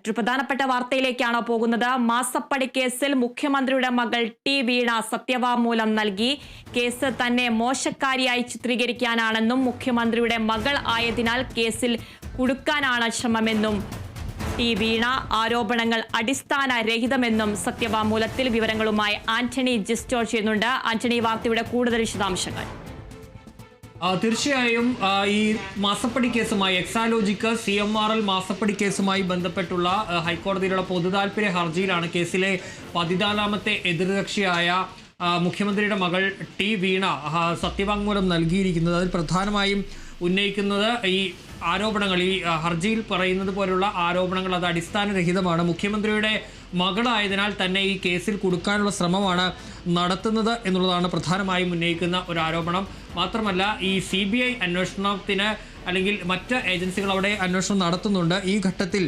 മറ്റൊരു പ്രധാനപ്പെട്ട വാർത്തയിലേക്കാണ് പോകുന്നത്. മാസപ്പടി കേസിൽ മുഖ്യമന്ത്രിയുടെ മകൾ ടി വീണ സത്യവാങ്മൂലം നൽകി. കേസ് തന്നെ മോശക്കാരിയായി ചിത്രീകരിക്കാനാണെന്നും മുഖ്യമന്ത്രിയുടെ മകൾ ആയതിനാൽ കേസിൽ കുടുക്കാനാണ് ശ്രമമെന്നും ടി വീണ ആരോപണങ്ങൾ അടിസ്ഥാനരഹിതമെന്നും സത്യവാങ്മൂലത്തിൽ വിവരങ്ങളുമായി ആന്റണി ജിസ്റ്റോർ ചെയ്യുന്നുണ്ട്. ആന്റണി വാർത്തയുടെ കൂടുതൽ വിശദാംശങ്ങൾ. തീർച്ചയായും ഈ മാസപ്പടി കേസുമായി Exalogic C M R L മാസപ്പടി കേസുമായി ബന്ധപ്പെട്ടുള്ള ഹൈക്കോടതിയിലുള്ള പൊതുതാൽപര്യ ഹർജിയിലാണ് കേസിലെ പതിനാലാമത്തെ എതിർകക്ഷിയായ മുഖ്യമന്ത്രിയുടെ മകൾ ടി വീണ സത്യവാങ്മൂലം നൽകിയിരിക്കുന്നത്. അതിൽ പ്രധാനമായും ഉന്നയിക്കുന്നത് ഈ ആരോപണങ്ങൾ. ഈ ഹർജിയിൽ പറയുന്നത് പോലുള്ള ആരോപണങ്ങൾ അത് അടിസ്ഥാനരഹിതമാണ്. മുഖ്യമന്ത്രിയുടെ മകളായതിനാൽ തന്നെ ഈ കേസിൽ കൊടുക്കാനുള്ള ശ്രമമാണ് നടത്തുന്നത് എന്നുള്ളതാണ് പ്രധാനമായും ഉന്നയിക്കുന്ന ഒരു ആരോപണം മാത്രമല്ല ഈ സി ബി ഐ അന്വേഷണത്തിന് അല്ലെങ്കിൽ മറ്റ് ഏജൻസികൾ അവിടെ അന്വേഷണം നടത്തുന്നുണ്ട്. ഈ ഘട്ടത്തിൽ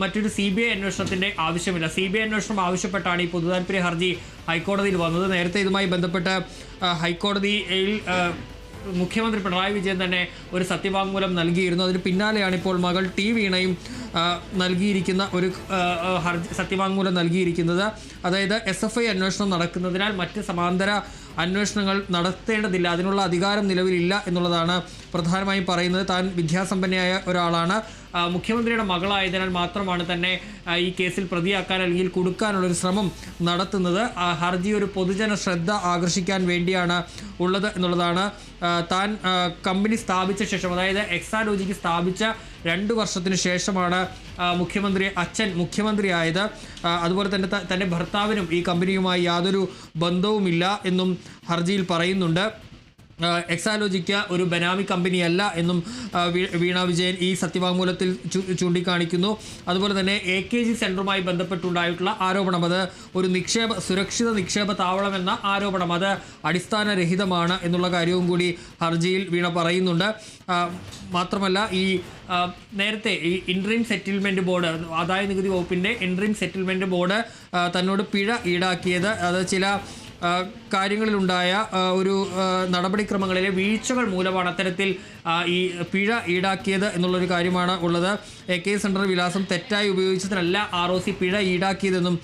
മറ്റൊരു സി ബി ഐ അന്വേഷണത്തിന്റെ ആവശ്യമില്ല. സി ബി ഐ അന്വേഷണം ആവശ്യപ്പെട്ടാണ് ഈ പൊതുതാൽപര്യ ഹർജി ഹൈക്കോടതിയിൽ വന്നത്. നേരത്തെ ഇതുമായി ബന്ധപ്പെട്ട് ഹൈക്കോടതിയിൽ മുഖ്യമന്ത്രി പിണറായി വിജയൻ തന്നെ ഒരു സത്യവാങ്മൂലം നൽകിയിരുന്നു. അതിന് പിന്നാലെയാണ് ഇപ്പോൾ മകൾ ടി വീണയും നൽകിയിരിക്കുന്ന ഒരു ഹർജി സത്യവാങ്മൂലം നൽകിയിരിക്കുന്നത്. അതായത് എസ് എഫ് ഐ അന്വേഷണം നടക്കുന്നതിനാൽ മറ്റ് സമാന്തര അന്വേഷണങ്ങൾ നടത്തേണ്ടതില്ല. അതിനുള്ള അധികാരം നിലവിലില്ല എന്നുള്ളതാണ് പ്രധാനമായും പറയുന്നത്. താൻ വിദ്യാസമ്പന്നയായ ഒരാളാണ്. മുഖ്യമന്ത്രിയുടെ മകളായതിനാൽ മാത്രമാണ് തന്നെ ഈ കേസിൽ പ്രതിയാക്കാൻ അല്ലെങ്കിൽ കൊടുക്കാനുള്ള ഒരു ശ്രമം നടത്തുന്നത്. ഹർജി ഒരു പൊതുജന ശ്രദ്ധ ആകർഷിക്കാൻ വേണ്ടിയാണ് ഉള്ളത് എന്നുള്ളതാണ് താൻ കമ്പനി സ്ഥാപിച്ച ശേഷം അതായത് എക്സാലോജിക്ക് സ്ഥാപിച്ച രണ്ട് വർഷത്തിന് ശേഷമാണ് മുഖ്യമന്ത്രി അച്ഛൻ മുഖ്യമന്ത്രിയായത്. അതുപോലെ തന്നെ തന്റെ ഭർത്താവിനും ഈ കമ്പനിയുമായി യാതൊരു ബന്ധവുമില്ല എന്നും ഹർജിയിൽ പറയുന്നുണ്ട്. എക്സാലോജിക്ക് ഒരു ബനാമി കമ്പനിയല്ല എന്നും വീണ വിജയൻ ഈ സത്യവാങ്മൂലത്തിൽ ചൂണ്ടിക്കാണിക്കുന്നു. അതുപോലെ തന്നെ എ കെ ജി സെന്ററുമായി ബന്ധപ്പെട്ടുണ്ടായിട്ടുള്ള ആരോപണം അത് ഒരു നിക്ഷേപ സുരക്ഷിത നിക്ഷേപ താവളം എന്ന ആരോപണം അത് അടിസ്ഥാനരഹിതമാണ് എന്നുള്ള കാര്യവും കൂടി ഹർജിയിൽ വീണ പറയുന്നുണ്ട്. മാത്രമല്ല ഈ നേരത്തെ ഈ ഇൻട്രീം സെറ്റിൽമെന്റ് ബോർഡ് ആദായ നികുതി വകുപ്പിന്റെ ഇൻട്രീം സെറ്റിൽമെന്റ് ബോർഡ് തന്നോട് പിഴ ഈടാക്കിയത്. അത് ചില കാര്യങ്ങളിലുണ്ടായ ഒരു നടപടിക്രമങ്ങളിലെ വീഴ്ചകൾ മൂലമാണ് അത്തരത്തിൽ ഈ പിഴ ഈടാക്കിയത് എന്നുള്ളൊരു കാര്യമാണ് ഉള്ളത്. എ കെ സെന്റർ വിലാസം തെറ്റായി ഉപയോഗിച്ചതിനല്ല ആർ ഒ സി പിഴ ഈടാക്കിയതെന്നും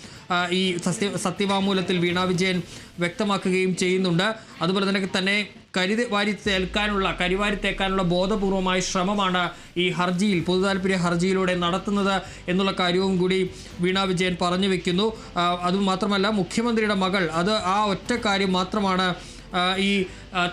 ഈ സത്യ സത്യവാങ്മൂലത്തിൽ വീണ വിജയൻ വ്യക്തമാക്കുകയും ചെയ്യുന്നുണ്ട്. അതുപോലെ തന്നെ തന്നെ കരുതി വാരി തേൽക്കാനുള്ള കരിവാരി തേക്കാനുള്ള ബോധപൂർവമായ ശ്രമമാണ് ഈ ഹർജിയിൽ പൊതുതാൽപര്യ ഹർജിയിലൂടെ നടത്തുന്നത് എന്നുള്ള കാര്യവും കൂടി വീണ വിജയൻ പറഞ്ഞു വെക്കുന്നു. അതുമാത്രമല്ല മുഖ്യമന്ത്രിയുടെ മകൾ അത് ആ ഒറ്റ കാര്യം മാത്രമാണ് ഈ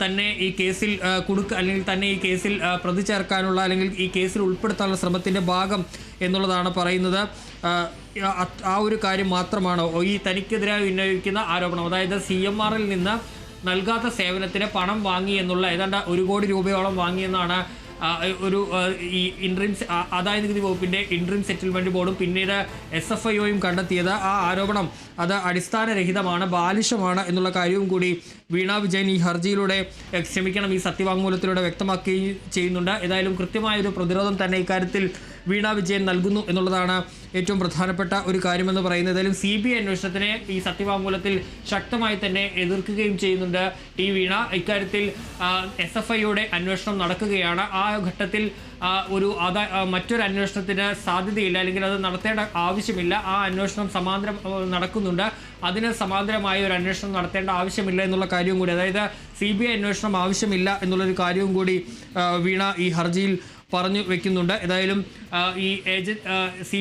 തന്നെ ഈ കേസിൽ കൊടുക്കുക അല്ലെങ്കിൽ തന്നെ ഈ കേസിൽ പ്രതി ചേർക്കാനുള്ള അല്ലെങ്കിൽ ഈ കേസിൽ ഉൾപ്പെടുത്താനുള്ള ശ്രമത്തിന്റെ ഭാഗം എന്നുള്ളതാണ് പറയുന്നത്. ആ, ഒരു കാര്യം മാത്രമാണ്. ഈ തനിക്കെതിരായി ഉന്നയിക്കുന്ന ആരോപണം അതായത് സി നിന്ന് നൽകാത്ത സേവനത്തിന് പണം വാങ്ങി എന്നുള്ള ഏതാണ്ട് ഒരു കോടി രൂപയോളം വാങ്ങിയെന്നാണ് ഒരു ഈ ഇൻട്രീം ആദായ നികുതി വകുപ്പിന്റെ ഇൻട്രീം സെറ്റിൽമെന്റ് ബോർഡും പിന്നീട് എസ് എഫ് ഐ ഒയും കണ്ടെത്തിയത്. ആ ആരോപണം അത് അടിസ്ഥാനരഹിതമാണ് ബാലിശമാണ് എന്നുള്ള കാര്യവും കൂടി വീണ വിജയൻ ഈ ഹർജിയിലൂടെ ക്ഷമിക്കണം ഈ സത്യവാങ്മൂലത്തിലൂടെ വ്യക്തമാക്കുകയും ചെയ്യുന്നുണ്ട്. ഏതായാലും കൃത്യമായൊരു പ്രതിരോധം തന്നെ ഇക്കാര്യത്തിൽ വീണ വിജയൻ നൽകുന്നു എന്നുള്ളതാണ് ഏറ്റവും പ്രധാനപ്പെട്ട ഒരു കാര്യമെന്ന് പറയുന്നത്. ഏതായാലും സി ബി ഐ അന്വേഷണത്തിനെ ഈ സത്യവാങ്മൂലത്തിൽ ശക്തമായി തന്നെ എതിർക്കുകയും ചെയ്യുന്നുണ്ട് ടി വീണ. ഇക്കാര്യത്തിൽ എസ് എഫ് ഐയുടെ അന്വേഷണം നടക്കുകയാണ്. ആ ഘട്ടത്തിൽ ഒരു അതാ മറ്റൊരു അന്വേഷണത്തിന് സാധ്യതയില്ല. അല്ലെങ്കിൽ അത് നടത്തേണ്ട ആവശ്യമില്ല. ആ അന്വേഷണം സമാന്തരം നടക്കുന്നുണ്ട്. അതിന് സമാന്തരമായ ഒരു അന്വേഷണം നടത്തേണ്ട ആവശ്യമില്ല എന്നുള്ള കാര്യവും കൂടി അതായത് സി ബി ഐ അന്വേഷണം ആവശ്യമില്ല എന്നുള്ളൊരു കാര്യവും കൂടി വീണ ഈ ഹർജിയിൽ പറഞ്ഞു വെക്കുന്നുണ്ട്. ഏതായാലും ഈ ഏജന്റ് സി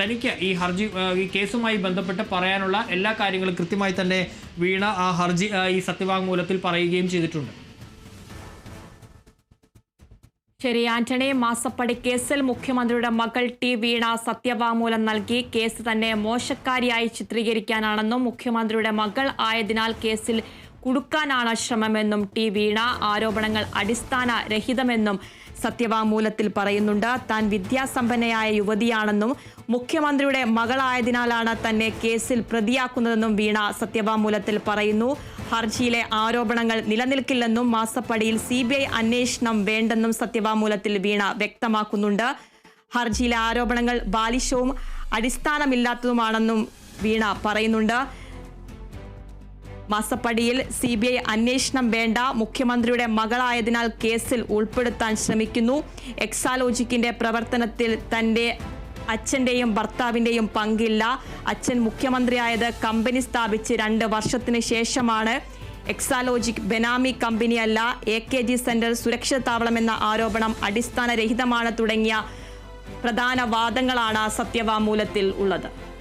തനിക്ക് ഈ ഹർജി ഈ കേസുമായി ബന്ധപ്പെട്ട് പറയാനുള്ള എല്ലാ കാര്യങ്ങളും കൃത്യമായി തന്നെ വീണ ആ ഹർജി ഈ സത്യവാങ്മൂലത്തിൽ പറയുകയും ചെയ്തിട്ടുണ്ട്. ശരി ആന്റണി മാസപ്പടി കേസിൽ മുഖ്യമന്ത്രിയുടെ മകൾ ടി വീണ സത്യവാങ്മൂലം നൽകി. കേസ് തന്നെ മോശക്കാരിയായി ചിത്രീകരിക്കാനാണെന്നും മുഖ്യമന്ത്രിയുടെ മകൾ ആയതിനാൽ കേസിൽ കുടുക്കാനാണ് ശ്രമമെന്നും ടി വീണ ആരോപണങ്ങൾ അടിസ്ഥാന അടിസ്ഥാനരഹിതമെന്നും സത്യവാങ്മൂലത്തിൽ പറയുന്നുണ്ട്. താൻ വിദ്യാസമ്പന്നയായ യുവതിയാണെന്നും മുഖ്യമന്ത്രിയുടെ മകളായതിനാലാണ് തന്നെ കേസിൽ പ്രതിയാക്കുന്നതെന്നും വീണ സത്യവാങ്മൂലത്തിൽ പറയുന്നു. ഹർജിയിലെ ആരോപണങ്ങൾ നിലനിൽക്കില്ലെന്നും മാസപ്പടിയിൽ സി അന്വേഷണം വേണ്ടെന്നും സത്യവാങ്മൂലത്തിൽ വീണ വ്യക്തമാക്കുന്നുണ്ട്. ഹർജിയിലെ ആരോപണങ്ങൾ ബാലിശവും അടിസ്ഥാനമില്ലാത്തതുമാണെന്നും വീണ പറയുന്നുണ്ട്. മാസപ്പടിയിൽ സി ബി ഐ അന്വേഷണം വേണ്ട മുഖ്യമന്ത്രിയുടെ മകളായതിനാൽ കേസിൽ ഉൾപ്പെടുത്താൻ ശ്രമിക്കുന്നു. എക്സാലോജിക്കിന്റെ പ്രവർത്തനത്തിൽ തന്റെ അച്ഛന്റെയും ഭർത്താവിന്റെയും പങ്കില്ല. അച്ഛൻ മുഖ്യമന്ത്രിയായത് കമ്പനി സ്ഥാപിച്ച് രണ്ട് വർഷത്തിന് ശേഷമാണ്. എക്സാലോജിക് ബെനാമി കമ്പനിയല്ല എ കെ ജി സെന്റർ സുരക്ഷിത എന്ന ആരോപണം അടിസ്ഥാനരഹിതമാണ് തുടങ്ങിയ പ്രധാന വാദങ്ങളാണ് സത്യവാമൂലത്തിൽ ഉള്ളത്.